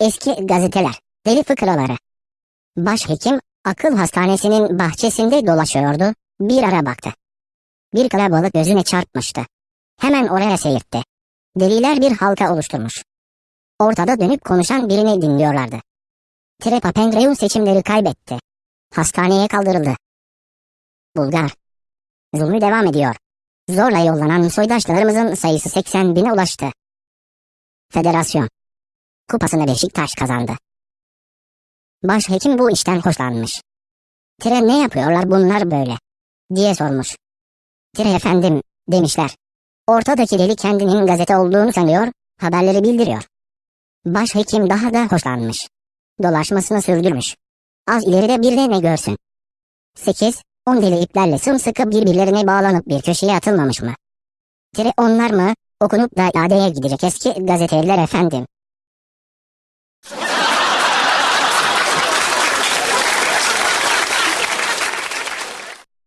Eski gazeteler, deli fıkraları. Başhekim akıl hastanesinin bahçesinde dolaşıyordu. Bir ara baktı. Bir kalabalık gözüne çarpmıştı. Hemen oraya seyirtti. Deliler bir halka oluşturmuş. Ortada dönüp konuşan birini dinliyorlardı. Trepapendreou seçimleri kaybetti. Hastaneye kaldırıldı. Bulgar. Zulmü devam ediyor. Zorla yollanan soydaşlarımızın sayısı 80 bine ulaştı. Federasyon. Kupasını Beşiktaş kazandı. Başhekim bu işten hoşlanmış. Tire ne yapıyorlar bunlar böyle? diye sormuş. Tire efendim demişler. Ortadaki deli kendinin gazete olduğunu sanıyor, haberleri bildiriyor. Başhekim daha da hoşlanmış. Dolaşmasını sürdürmüş. Az ileride bir de ne görsün. 8, 10 deli iplerle sımsıkı birbirlerine bağlanıp bir köşeye atılmamış mı? Tire onlar mı? Okunup da iadeye gidecek eski gazeteliler efendim.